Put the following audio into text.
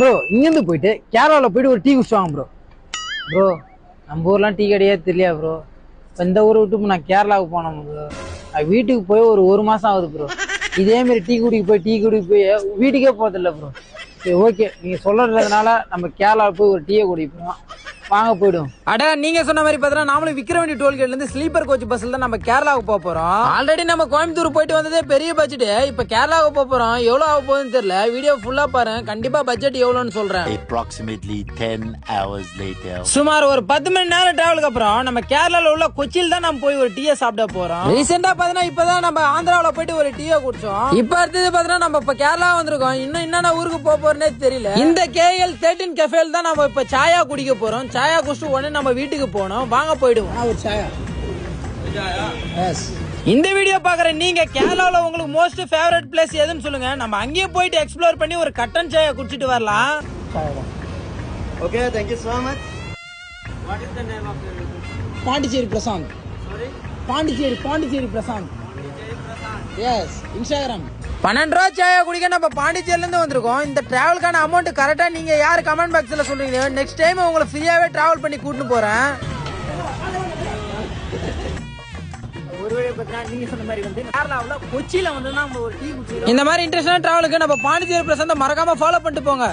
Bro இங்கேருந்து போயிட்டு கேரளாவில் போயிட்டு ஒரு டீ குடிச்சுவாங்க ப்ரோ ப்ரோ நம்ம ஊர்லாம் டீ கடையே தெரியலையா ப்ரோ இப்போ இந்த ஊரை விட்டு நான் கேரளாவுக்கு போனோம் ப்ரோ வீட்டுக்கு போய் ஒரு ஒரு மாதம் ஆகுது ப்ரோ இதேமாரி டீ குடிக்க போய் டீ குடிக்க போய் வீட்டுக்கே போகிறதில்ல ப்ரோ சரி ஓகே நீங்கள் சொல்கிறதுனால நம்ம கேரளாவில் போய் ஒரு டீயை குடிப்போம். வாங்க போயிடும். அட நீங்க சொன்ன மாதிரி பார்த்தா நாமளும் விக்ரவாண்டி டோல்கேட்ல இருந்து ஸ்லீப்பர் கோச் பஸ்ல தான் நம்ம கேரளாவுக்கு போக போறோம். ஆல்ரெடி நம்ம கோயம்புத்தூர் போயிட்டு வந்ததே பெரிய பட்ஜெட் இப்ப கேரளாவுக்கு போக போறோம். எவ்வளவு ஆக போகுதுன்னு தெரியல. வீடியோ ஃபுல்லா பாருங்க கண்டிப்பா பட்ஜெட் எவ்வளவுன்னு சொல்றேன். Approximately 10 hours later. சுமார் ஒரு பத்து மணி நேரம் டிராவலுக்கு அப்புறம் நம்ம கேரளால உள்ள கொச்சியில் தான் நம்ம போய் ஒரு டீயை சாப்பிட போறோம். ரீசெண்டா பாத்தீங்கன்னா இப்பதான் நம்ம ஆந்திராவுல போயிட்டு ஒரு டீயை குடிச்சோம். இப்ப அடுத்தது பாத்தீங்கன்னா நம்ம இப்ப கேரளா வந்திருக்கோம். இன்னும் என்னென்ன ஊருக்கு போக போறோம்னே தெரியல. இந்த கேஎல் தேர்ட்டின் கஃபேல் தான் நம்ம இப்ப சாயா குடிக்க போறோம். சாயா குடிச்சிட்டு உடனே நம்ம வீட்டுக்கு போனோம். வாங்க போயிடுவோம். ஒரு சாயா. எஸ் இந்த வீடியோ பாக்குற நீங்க கேரளால உங்களுக்கு மோஸ்ட் ஃபேவரட் பிளேஸ் எதுன்னு சொல்லுங்க. நம்ம அங்கேயே போயிட்டு எக்ஸ்ப்ளோர் பண்ணி ஒரு கட்டன் சாயா குடிச்சிட்டு வரலாம். சாயா தான் Okay, thank you so much. Pondicherry Prashanth. Pondicherry Pondicherry Prashanth. Yes Instagram பன்னெண்டு ரூபா சாயா குடிக்க நம்ம பாண்டிச்சேரில இருந்து வந்திருக்கோம். இந்த டிராவலுக்கான அமௌண்ட் கரெக்டா நீங்க யார் கமெண்ட் பாக்ஸ்ல சொல்றீங்க? நெக்ஸ்ட் டைம் உங்களை ஃப்ரீயாவே டிராவல் பண்ணி டீ குடிச்சிருக்கோம் இந்த மாதிரி இன்ட்ரெஸ்டான டிராவலுக்கு நம்ம பாண்டிச்சேரி பிரசாந்த மறக்காம ஃபாலோ பண்ணிட்டு போங்க.